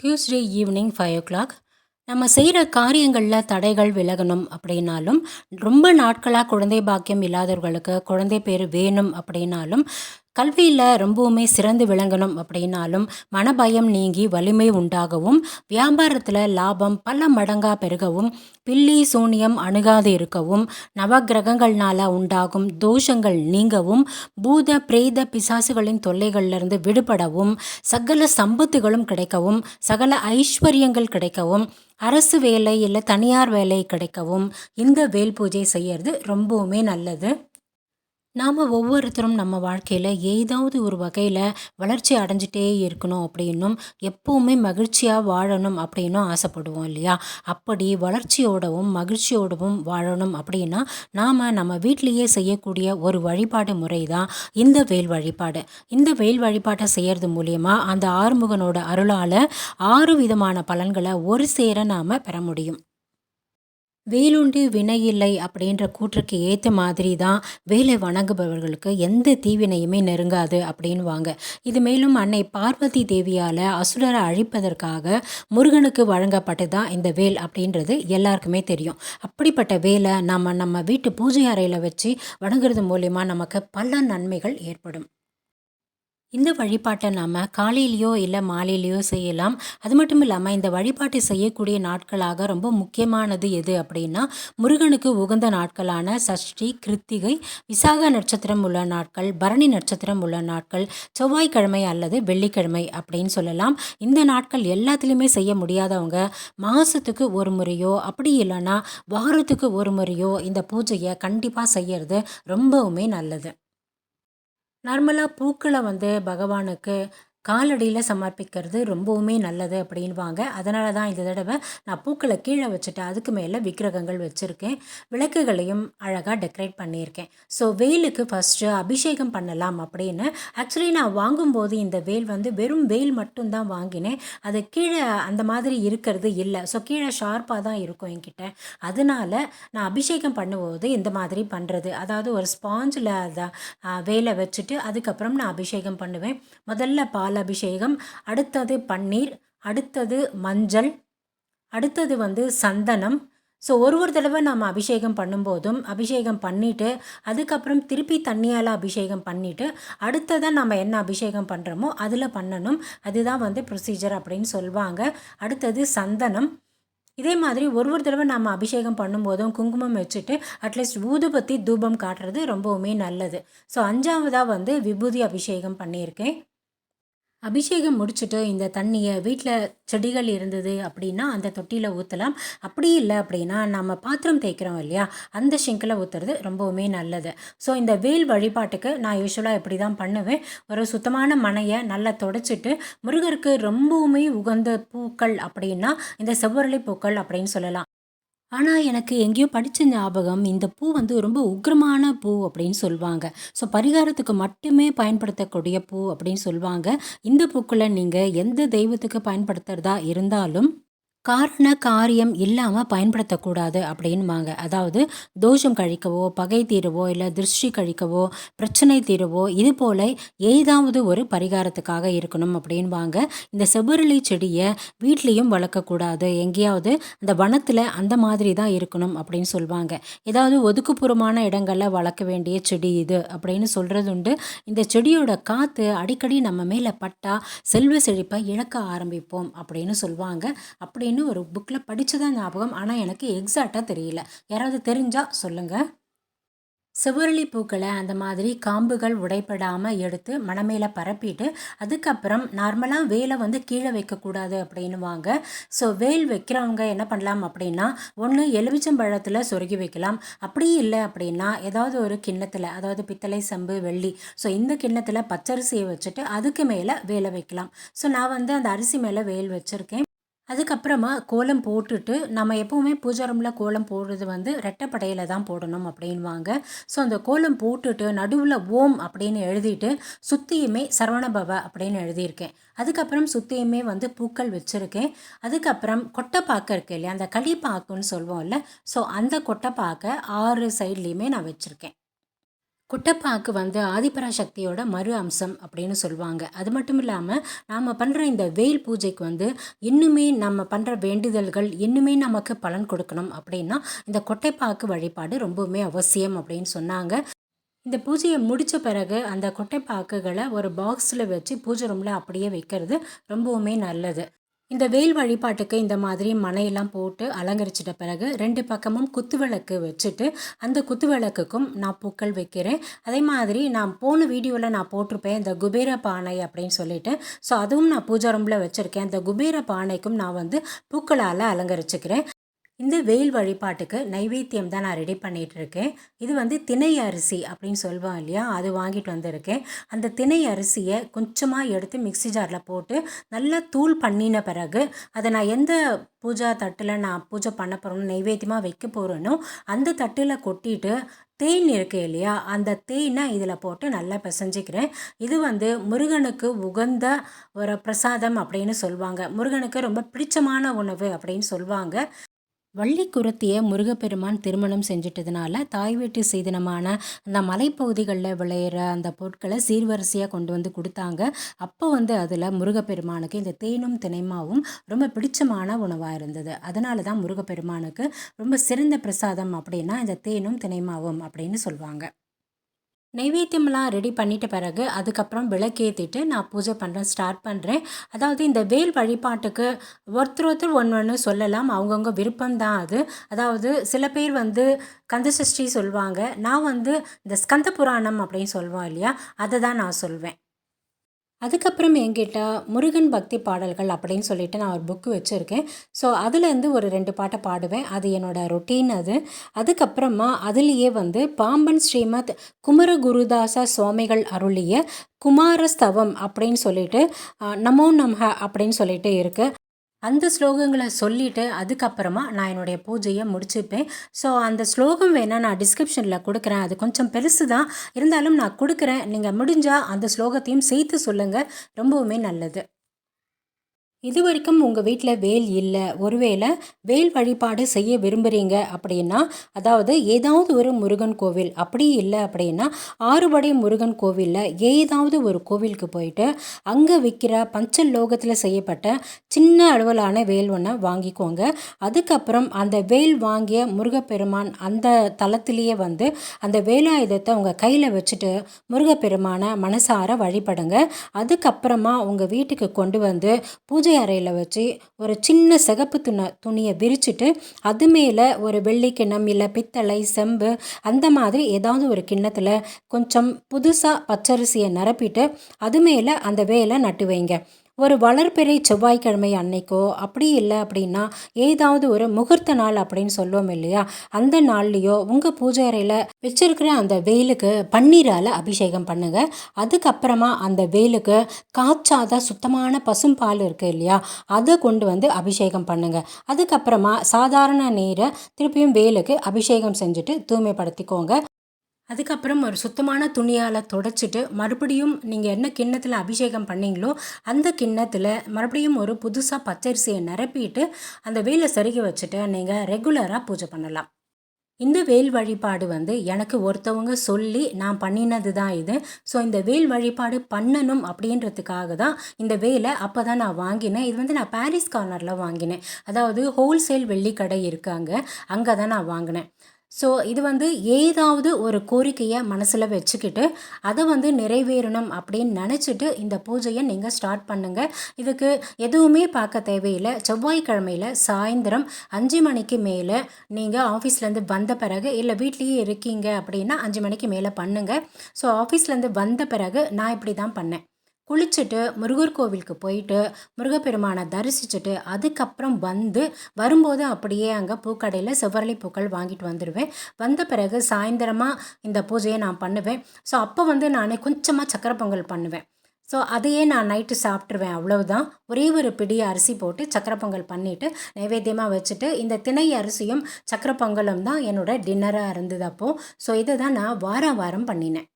Tuesday evening five o'clock நம்ம செய்கிற காரியங்களில் தடைகள் விலகணும் அப்படின்னாலும் ரொம்ப நாட்களாக குழந்தை பாக்கியம் இல்லாதவர்களுக்கு குழந்தை பேர் வேணும் அப்படின்னாலும் கல்வியில் ரொம்பவுமே சிறந்து விளங்கணும் அப்படின்னாலும் மனபயம் நீங்கி வலிமை உண்டாகவும் வியாபாரத்தில் லாபம் பல மடங்காக பெருகவும் பில்லி சூனியம் அணுகாது இருக்கவும் நவகிரகங்கள்னால உண்டாகும் தோஷங்கள் நீங்கவும் பூத பிரேத பிசாசுகளின் தொல்லைகளிலிருந்து விடுபடவும் சகல சம்பத்துகளும் கிடைக்கவும் சகல ஐஸ்வர்யங்கள் கிடைக்கவும் அரசு வேலை இல்லை தனியார் வேலை கிடைக்கவும் இந்த வேல் பூஜை செய்யறது ரொம்பவுமே நல்லது. நாம் ஒவ்வொருத்தரும் நம்ம வாழ்க்கையில் ஏதாவது ஒரு வகையில் வளர்ச்சி அடைஞ்சிட்டே இருக்கணும் அப்படின்னும் எப்போவுமே மகிழ்ச்சியாக வாழணும் அப்படின்னும் ஆசைப்படுவோம் இல்லையா? அப்படி வளர்ச்சியோடவும் மகிழ்ச்சியோடவும் வாழணும் அப்படின்னா நாம் நம்ம வீட்டிலையே செய்யக்கூடிய ஒரு வழிபாடு முறை தான் இந்த வேல் வழிபாடு. இந்த வேல் வழிபாட்டை செய்கிறது மூலயமா அந்த ஆறுமுகனோட அருளால் ஆறு விதமான பலன்களை ஒரு சேர நாம் பெற முடியும். வேலுண்டு வினையில்லை அப்படின்ற கூற்றுக்கு ஏற்ற மாதிரி தான் வேலை வணங்குபவர்களுக்கு எந்த தீவினையுமே நெருங்காது அப்படின்வாங்க இது மேலும் அன்னை பார்வதி தேவியால் அசுரரை அழிப்பதற்காக முருகனுக்கு வழங்கப்பட்டு தான் இந்த வேல் அப்படின்றது எல்லாருக்குமே தெரியும். அப்படிப்பட்ட வேலை நம்ம நம்ம வீட்டு பூஜை அறையில் வச்சு வணங்குறது மூலிமா நமக்கு பல நன்மைகள் ஏற்படும். இந்த வழிபாட்டை நாம் காலையிலையோ இல்லை மாலையிலையோ செய்யலாம். அது மட்டும் இல்லாமல் இந்த வழிபாட்டை செய்யக்கூடிய நாட்களாக ரொம்ப முக்கியமானது எது அப்படின்னா முருகனுக்கு உகந்த நாட்களான சஷ்டி கிருத்திகை விசாக நட்சத்திரம் உள்ள நாட்கள் பரணி நட்சத்திரம் உள்ள நாட்கள் செவ்வாய்க்கிழமை அல்லது வெள்ளிக்கிழமை அப்படின்னு சொல்லலாம். இந்த நாட்கள் எல்லாத்துலேயுமே செய்ய முடியாதவங்க மாதத்துக்கு ஒரு முறையோ அப்படி இல்லைன்னா வாரத்துக்கு ஒரு முறையோ இந்த பூஜையை கண்டிப்பாக செய்யறது ரொம்பவுமே நல்லது. நார்மலாக பூக்களை வந்து பகவானுக்கு காலடியில் சமர்ப்பிக்கிறது ரொம்பவுமே நல்லது அப்படின்வாங்க அதனால தான் இந்த தடவை நான் பூக்களை கீழே வச்சுட்டு அதுக்கு மேலே விக்கிரகங்கள் வச்சுருக்கேன். விளக்குகளையும் அழகாக டெக்கரேட் பண்ணியிருக்கேன். ஸோ வெயிலுக்கு ஃபஸ்ட்டு அபிஷேகம் பண்ணலாம் அப்படின்னு. ஆக்சுவலி நான் வாங்கும்போது இந்த வேல் வந்து வெறும் வேல் மட்டும்தான் வாங்கினேன். அது கீழே அந்த மாதிரி இருக்கிறது இல்லை. ஸோ கீழே ஷார்ப்பாக தான் இருக்கும் என்கிட்ட. அதனால நான் அபிஷேகம் பண்ணும்போது இந்த மாதிரி பண்ணுறது அதாவது ஒரு ஸ்பாஞ்சில் அதை வேலை வச்சுட்டு அதுக்கப்புறம் நான் அபிஷேகம் பண்ணுவேன். முதல்ல பால் பால் அபிஷேகம் அடுத்தது பன்னீர் அடுத்தது மஞ்சள் அடுத்தது வந்து சந்தனம். ஸோ ஒரு ஒரு தடவை நம்ம அபிஷேகம் பண்ணும்போதும் அபிஷேகம் பண்ணிவிட்டு அதுக்கப்புறம் திருப்பி தண்ணியால் அபிஷேகம் பண்ணிவிட்டு அடுத்ததாக நம்ம என்ன அபிஷேகம் பண்ணுறோமோ அதில் பண்ணணும். அதுதான் வந்து ப்ரொசீஜர் அப்படின்னு சொல்லுவாங்க அடுத்தது சந்தனம். இதே மாதிரி ஒரு ஒரு தடவை நம்ம அபிஷேகம் பண்ணும்போதும் குங்குமம் வச்சுட்டு அட்லீஸ்ட் ஊதுபத்தி தூபம் காட்டுறது ரொம்பவுமே நல்லது. ஸோ அஞ்சாவதாக வந்து விபூதி அபிஷேகம் பண்ணியிருக்கேன். அபிஷேகம் முடிச்சுட்டு இந்த தண்ணியை வீட்டில் செடிகள் இருந்தது அப்படின்னா அந்த தொட்டியில் ஊற்றலாம் அப்படி இல்லை அப்படின்னா நம்ம பாத்திரம் தேய்க்கிறோம் இல்லையா? அந்த ஷிங்கில் ஊற்றுறது ரொம்பவுமே நல்லது. ஸோ இந்த வேல் வழிபாட்டுக்கு நான் யூஸ்வலாக இப்படி தான் பண்ணுவேன். ஒரு சுத்தமான மனையை நல்லா தொடச்சிட்டு முருகருக்கு ரொம்பவுமே உகந்த பூக்கள் அப்படின்னா இந்த செவ்வரளி பூக்கள் அப்படின்னு சொல்லலாம். ஆனால் எனக்கு எங்கேயோ படித்த ஞாபகம் இந்த பூ வந்து ரொம்ப உக்ரமான பூ அப்படின்னு சொல்லுவாங்க. ஸோ பரிகாரத்துக்கு மட்டுமே பயன்படுத்தக்கூடிய பூ அப்படின்னு சொல்லுவாங்க. இந்த பூக்களை நீங்கள் எந்த தெய்வத்துக்கு பயன்படுத்துகிறதா இருந்தாலும் காரண காரியம் இல்லாமல் பயன்படுத்தக்கூடாது அப்படின்பாங்க. அதாவது தோஷம் கழிக்கவோ பகை தீரவோ இல்லை திருஷ்டி கழிக்கவோ பிரச்சனை தீரவோ இது போல் ஏதாவது ஒரு பரிகாரத்துக்காக இருக்கணும் அப்படின்பாங்க. இந்த செவ்வரளி செடியை வீட்லேயும் வளர்க்கக்கூடாது. எங்கேயாவது அந்த வனத்தில் அந்த மாதிரி தான் இருக்கணும் அப்படின்னு சொல்லுவாங்க ஏதாவது ஒதுக்குப்புறமான இடங்களில் வளர்க்க வேண்டிய செடி இது அப்படின்னு சொல்கிறது உண்டு இந்த செடியோட காற்று அடிக்கடி நம்ம மேலே பட்டா செல்வ செழிப்பை இழக்க ஆரம்பிப்போம் அப்படின்னு சொல்லுவாங்க அப்படின்னு அப்படின்னு ஒரு புக்கில் படித்ததான் ஞாபகம் ஆனால் எனக்கு எக்ஸாக்டாக தெரியல. யாராவது தெரிஞ்சால் சொல்லுங்கள் செவ்வரளி பூக்களை அந்த மாதிரி காம்புகள் உடைப்படாமல் எடுத்து மணமேல பரப்பிட்டு அதுக்கப்புறம் நார்மலாக வேலை வந்து கீழே வைக்கக்கூடாது அப்படின்னுவாங்க. ஸோ வேல் வைக்கிறவங்க என்ன பண்ணலாம் அப்படின்னா ஒன்று எலுமிச்சம்பழத்தில் சொருகி வைக்கலாம். அப்படி இல்லை அப்படின்னா ஏதாவது ஒரு கிண்ணத்தில் அதாவது பித்தளை சம்பு வெள்ளி ஸோ இந்த கிண்ணத்தில் பச்சரிசியை வச்சுட்டு அதுக்கு மேலே வேலை வைக்கலாம். ஸோ நான் வந்து அந்த அரிசி மேலே வேல் வச்சுருக்கேன். அதுக்கப்புறமா கோலம் போட்டுட்டு நம்ம எப்போவுமே பூஜை ரூமில் கோலம் போடுறது வந்து ரெட்டைப்படையில் தான் போடணும் அப்படின்வாங்க ஸோ அந்த கோலம் போட்டுட்டு நடுவில் ஓம் அப்படின்னு எழுதிட்டு சுற்றியுமே சரவணபவ அப்படின்னு எழுதியிருக்கேன். அதுக்கப்புறம் சுற்றியுமே வந்து பூக்கள் வச்சுருக்கேன். அதுக்கப்புறம் கொட்டைப்பாக்கு இருக்கு இல்லையா அந்த களிப்பாக்குன்னு சொல்லுவோம்ல. ஸோ அந்த கொட்டைப்பாக்கை ஆறு சைட்லேயுமே நான் வச்சுருக்கேன். குட்டப்பாக்கு வந்து ஆதிபராசக்தியோட மறு அம்சம் அப்படின்னு சொல்லுவாங்க. அது மட்டும் இல்லாமல் நாம் பண்ணுற இந்த வெயில் பூஜைக்கு வந்து இன்னுமே நம்ம பண்ணுற வேண்டுதல்கள் இன்னுமே நமக்கு பலன் கொடுக்கணும் அப்படின்னா இந்த கொட்டைப்பாக்கு வழிபாடு ரொம்பவுமே அவசியம் அப்படின்னு சொன்னாங்க. இந்த பூஜையை முடித்த பிறகு அந்த கொட்டைப்பாக்குகளை ஒரு பாக்ஸில் வச்சு பூஜை ரூமில் அப்படியே வைக்கிறது ரொம்பவுமே நல்லது. இந்த வெயில் வழிபாட்டுக்கு இந்த மாதிரி மனையெல்லாம் போட்டு அலங்கரிச்சிட்ட பிறகு ரெண்டு பக்கமும் குத்துவிளக்கு வச்சுட்டு அந்த குத்துவிளக்குக்கும் நான் பூக்கள் வைக்கிறேன். அதே மாதிரி நான் போன வீடியோவில் நான் போட்டிருப்பேன் இந்த குபேர பானை அப்படின்னு சொல்லிட்டு. ஸோ அதுவும் நான் பூஜா ரூமில் வச்சுருக்கேன். அந்த குபேர பானைக்கும் நான் வந்து பூக்களால் அலங்கரிச்சுக்கிறேன். இந்த வெயில் வழிபாட்டுக்கு நைவேத்தியம் தான் நான் ரெடி பண்ணிகிட்டு இருக்கேன் இது வந்து திணை அரிசி அப்படின்னு சொல்லுவோம் இல்லையா? அது வாங்கிட்டு வந்திருக்கேன். அந்த திணை அரிசியை கொஞ்சமாக எடுத்து மிக்சி ஜாரில் போட்டு நல்லா தூள் பண்ணின பிறகு அதை நான் எந்த பூஜா தட்டில் நான் பூஜை பண்ண போகிறோன்னு நைவேத்தியமாக வைக்க போகிறேனோ அந்த தட்டில் கொட்டிட்டு தேன் இருக்கு இல்லையா? அந்த தேனை இதில் போட்டு நல்லா பிசைஞ்சிக்கிறேன். இது வந்து முருகனுக்கு உகந்த ஒரு பிரசாதம் அப்படின்னு சொல்லுவாங்க. முருகனுக்கு ரொம்ப பிடிச்சமான உணவு அப்படின்னு சொல்லுவாங்க. வள்ளி குரத்திய முருகப்பெருமான் திருமணம் செஞ்சிட்டதுனால தாய் வீட்டு சீதனமான அந்த மலைப்பகுதிகளில் விளையிற அந்த பொருட்களை சீர்வரிசையாக கொண்டு வந்து கொடுத்தாங்க. அப்போ வந்து அதில் முருகப்பெருமானுக்கு இந்த தேனும் தினைமாவும் ரொம்ப பிடிச்சமான உணவாக இருந்தது. அதனால தான் முருகப்பெருமானுக்கு ரொம்ப சிறந்த பிரசாதம் அப்படின்னா இந்த தேனும் தினைமாவும் அப்படின்னு சொல்லுவாங்க நைவேத்தியம்லாம் ரெடி பண்ணிட்ட பிறகு அதுக்கப்புறம் விளக்கேற்றிட்டு நான் பூஜை பண்ணுற ஸ்டார்ட் பண்ணுறேன் அதாவது இந்த வேல் வழிபாட்டுக்கு ஒருத்தர் ஒருத்தர் ஒன்று ஒன்று சொல்லலாம். அவங்கவுங்க விருப்பம் தான் அது. அதாவது சில பேர் வந்து கந்தசஷ்டி சொல்லுவாங்க நான் வந்து இந்த ஸ்கந்த புராணம் அப்படின்னு சொல்லுவோம் இல்லையா? அதை தான் நான் சொல்வேன். அதுக்கப்புறம் என்கிட்ட முருகன் பக்தி பாடல்கள் அப்படின்னு சொல்லிட்டு நான் ஒரு புக்கு வச்சுருக்கேன். ஸோ அதுலேருந்து ஒரு ரெண்டு பாட்டை பாடுவேன். அது என்னோடய ரொட்டீன் அது. அதுக்கப்புறமா அதுலேயே வந்து பாம்பன் ஸ்ரீமத் குமரகுருதாச சுவாமிகள் அருளிய குமாரஸ்தவம் அப்படின்னு சொல்லிட்டு நமோ நமஹ அப்படின்னு சொல்லிட்டு இருக்குது அந்த ஸ்லோகங்களை சொல்லிவிட்டு அதுக்கப்புறமா நான் என்னுடைய பூஜையை முடிச்சுப்பேன். ஸோ அந்த ஸ்லோகம் வேணால் நான் டிஸ்கிரிப்ஷனில் கொடுக்குறேன். அது கொஞ்சம் பெருசு தான். இருந்தாலும் நான் கொடுக்குறேன். நீங்கள் முடிஞ்சால் அந்த ஸ்லோகத்தையும் சேர்த்து சொல்லுங்கள் ரொம்பவுமே நல்லது. இது வரைக்கும் உங்கள் வீட்டில் வேல் இல்லை. ஒருவேளை வேல் வழிபாடு செய்ய விரும்புகிறீங்க அப்படின்னா அதாவது ஏதாவது ஒரு முருகன் கோவில் அப்படி இல்லை அப்படின்னா ஆறுபடை முருகன் கோவிலில் ஏதாவது ஒரு கோவிலுக்கு போயிட்டு அங்கே விற்கிற பஞ்ச லோகத்தில் செய்யப்பட்ட சின்ன அளவிலான வேல் ஒன்றை வாங்கிக்கோங்க. அதுக்கப்புறம் அந்த வேல் வாங்கிய முருகப்பெருமான் அந்த தளத்திலேயே வந்து அந்த வேலாயுதத்தை உங்கள் கையில் வச்சுட்டு முருகப்பெருமானை மனசார வழிபடுங்க. அதுக்கப்புறமா உங்கள் வீட்டுக்கு கொண்டு வந்து பூஜை அறையில் வச்சு ஒரு சின்ன சிகப்பு துணை துணியை விரிச்சிட்டு அது மேலே ஒரு வெள்ளி கிண்ணம் இல்லை பித்தளை செம்பு அந்த மாதிரி ஏதாவது ஒரு கிண்ணத்தில் கொஞ்சம் புதுசாக பச்சரிசியை நிரப்பிட்டு அது மேலே அந்த வேலை நட்டு வைங்க. ஒரு வளர்பிறை செவ்வாய்க்கிழமை அன்னைக்கோ அப்படி இல்லை அப்படின்னா ஏதாவது ஒரு முகூர்த்த நாள் அப்படின்னு சொல்லுவோம் இல்லையா? அந்த நாள்லேயோ உங்கள் பூஜை அறையில் வச்சிருக்கிற அந்த வெயிலுக்கு பன்னீரால் அபிஷேகம் பண்ணுங்க. அதுக்கப்புறமா அந்த வெயிலுக்கு காய்ச்சாத சுத்தமான பசும்பால் இருக்குது இல்லையா? அதை கொண்டு வந்து அபிஷேகம் பண்ணுங்க. அதுக்கப்புறமா சாதாரண நீரை திருப்பியும் வெயிலுக்கு அபிஷேகம் செஞ்சுட்டு தூய்மைப்படுத்திக்கோங்க. அதுக்கப்புறம் ஒரு சுத்தமான துணியால் தொடச்சிட்டு மறுபடியும் நீங்கள் என்ன கிண்ணத்தில் அபிஷேகம் பண்ணீங்களோ அந்த கிண்ணத்தில் மறுபடியும் ஒரு புதுசாக பச்சரிசியை நிரப்பிட்டு அந்த வேலை சருகி வச்சுட்டு நீங்கள் ரெகுலராக பூஜை பண்ணலாம். இந்த வேல் வழிபாடு வந்து எனக்கு ஒருத்தவங்க சொல்லி நான் பண்ணினது தான் இது. ஸோ இந்த வேல் வழிபாடு பண்ணணும் அப்படின்றதுக்காக தான் இந்த வேலை அப்போ தான் நான் வாங்கினேன். இது வந்து நான் பாரிஸ் கார்னரில் வாங்கினேன். அதாவது ஹோல்சேல் வெள்ளிக்கடை இருக்காங்க அங்கே. தான் நான் வாங்கினேன். ஸோ இது வந்து ஏதாவது ஒரு கோரிக்கையை மனசில் வச்சுக்கிட்டு அதை வந்து நிறைவேறணும் அப்படின்னு நினச்சிட்டு இந்த பூஜையை நீங்கள் ஸ்டார்ட் பண்ணுங்கள் இதுக்கு எதுவுமே பார்க்க தேவையில்லை. செவ்வாய்க்கிழமையில் சாயந்தரம் அஞ்சு மணிக்கு மேலே நீங்கள் ஆஃபீஸ்லேருந்து வந்த பிறகு இல்லை வீட்லேயே இருக்கீங்க அப்படின்னா அஞ்சு மணிக்கு மேலே பண்ணுங்கள் ஸோ ஆஃபீஸ்லேருந்து வந்த பிறகு நான் இப்படி தான் பண்ணேன். குளிச்சுட்டு முருகர் கோவிலுக்கு போயிட்டு முருகப்பெருமானை தரிசிச்சுட்டு அதுக்கப்புறம் வந்து வரும்போது அப்படியே அங்கே பூக்கடையில் செவ்வரளி பூக்கள் வாங்கிட்டு வந்துடுவேன் வந்த பிறகு சாயந்தரமாக இந்த பூஜையை நான் பண்ணுவேன். ஸோ அப்போ வந்து நான் கொஞ்சமாக சக்கரை பொங்கல் பண்ணுவேன். ஸோ அதையே நான் நைட்டு சாப்பிட்ருவேன் அவ்வளவுதான். ஒரே ஒரு பிடி அரிசி போட்டு சக்கரை பொங்கல் பண்ணிவிட்டு நைவேத்தியமாக வச்சுட்டு இந்த திணை அரிசியும் சக்கரை பொங்கலும் தான் என்னோடய டின்னராக இருந்தது அப்போது ஸோ இதை தான் நான் வாரம் வாரம் பண்ணினேன்.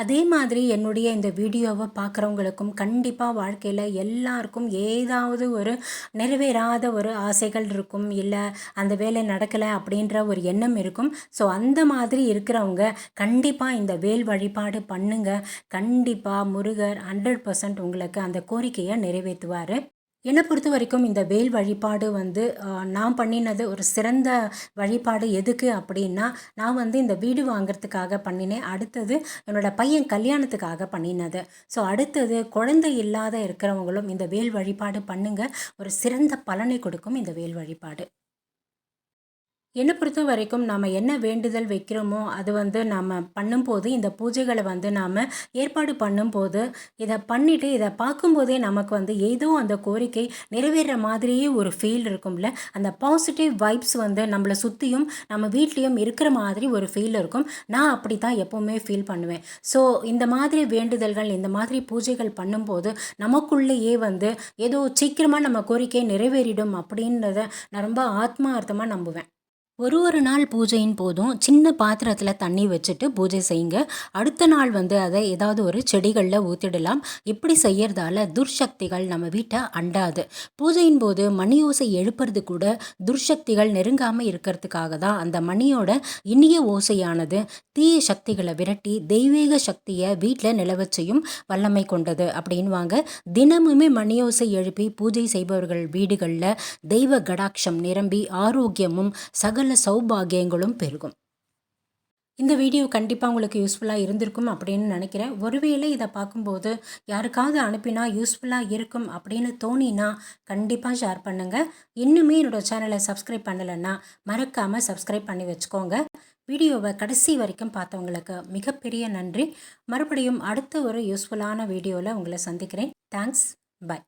அதே மாதிரி என்னுடைய இந்த வீடியோவை பார்க்குறவங்களுக்கும் கண்டிப்பாக வாழ்க்கையில் எல்லாருக்கும் ஏதாவது ஒரு நிறைவேறாத ஒரு ஆசைகள் இருக்கும். இல்லை அந்த வேலை நடக்கலை அப்படின்ற ஒரு எண்ணம் இருக்கும். ஸோ அந்த மாதிரி இருக்கிறவங்க கண்டிப்பாக இந்த வேல் வழிபாடு பண்ணுங்க. கண்டிப்பாக முருகர் ஹண்ட்ரட் பர்சன்ட் உங்களுக்கு அந்த கோரிக்கையை நிறைவேற்றுவார். என்னை பொறுத்த வரைக்கும் இந்த வேல் வழிபாடு வந்து நான் பண்ணினது ஒரு சிறந்த வழிபாடு எதுக்கு அப்படின்னா நான் வந்து இந்த வீடு வாங்கிறதுக்காக பண்ணினேன். அடுத்தது என்னோடய பையன் கல்யாணத்துக்காக பண்ணினது. ஸோ அடுத்தது குழந்தை இல்லாத இருக்கிறவங்களும் இந்த வேல் வழிபாடு பண்ணுங்கள் ஒரு சிறந்த பலனை கொடுக்கும் இந்த வேல் வழிபாடு. என்னை பொறுத்த வரைக்கும் நாம் என்ன வேண்டுதல் வைக்கிறோமோ அது வந்து நாம் பண்ணும்போது இந்த பூஜைகளை வந்து நாம் ஏற்பாடு பண்ணும்போது இதை பண்ணிவிட்டு இதை பார்க்கும்போதே நமக்கு வந்து ஏதோ அந்த கோரிக்கை நிறைவேற மாதிரியே ஒரு ஃபீல் இருக்கும்ல. அந்த பாசிட்டிவ் வைப்ஸ் வந்து நம்மளை சுற்றியும் நம்ம வீட்லேயும் இருக்கிற மாதிரி ஒரு ஃபீல் இருக்கும். நான் அப்படி தான் எப்போவுமே ஃபீல் பண்ணுவேன். ஸோ இந்த மாதிரி வேண்டுதல்கள் இந்த மாதிரி பூஜைகள் பண்ணும்போது நமக்குள்ளேயே வந்து ஏதோ சீக்கிரமாக நம்ம கோரிக்கை நிறைவேறிடும் அப்படின்றத நான் ரொம்ப ஆத்மார்த்தமாக நம்புவேன். ஒரு ஒரு நாள் பூஜையின் போதும் சின்ன பாத்திரத்தில் தண்ணி வச்சுட்டு பூஜை செய்யுங்க. அடுத்த நாள் வந்து அதை ஏதாவது ஒரு செடிகளில் ஊற்றிடலாம் இப்படி செய்யறதால துர்சக்திகள் நம்ம வீட்டை அண்டாது. பூஜையின் போது மணி ஓசை எழுப்புறது கூட துர்சக்திகள் நெருங்காமல் இருக்கிறதுக்காக தான் அந்த மணியோட இனிய ஓசையானது தீய சக்திகளை விரட்டி தெய்வீக சக்தியை வீட்டில் நிலவச்சையும் வல்லமை கொண்டது. அப்படின்வாங்க. தினமுமே மணியோசை எழுப்பி பூஜை செய்பவர்கள் வீடுகளில் தெய்வ கடாட்சம் நிரம்பி ஆரோக்கியமும் சகல நல்ல சௌபாகியங்களும் பெருகும். இந்த வீடியோ கண்டிப்பாக உங்களுக்கு யூஸ்ஃபுல்லாக இருந்திருக்கும் அப்படின்னு நினைக்கிறேன். ஒருவேளை இதை பார்க்கும்போது யாருக்காவது அனுப்பினா யூஸ்ஃபுல்லாக இருக்கும் அப்படின்னு தோணினா கண்டிப்பாக ஷேர் பண்ணுங்கள் இன்னுமே என்னோடய சேனலை சப்ஸ்கிரைப் பண்ணலைன்னா மறக்காமல் சப்ஸ்கிரைப் பண்ணி வச்சுக்கோங்க. வீடியோவை கடைசி வரைக்கும் பார்த்தவங்களுக்கு மிகப்பெரிய நன்றி. மறுபடியும் அடுத்த ஒரு யூஸ்ஃபுல்லான வீடியோவில் உங்களை சந்திக்கிறேன். Thanks bye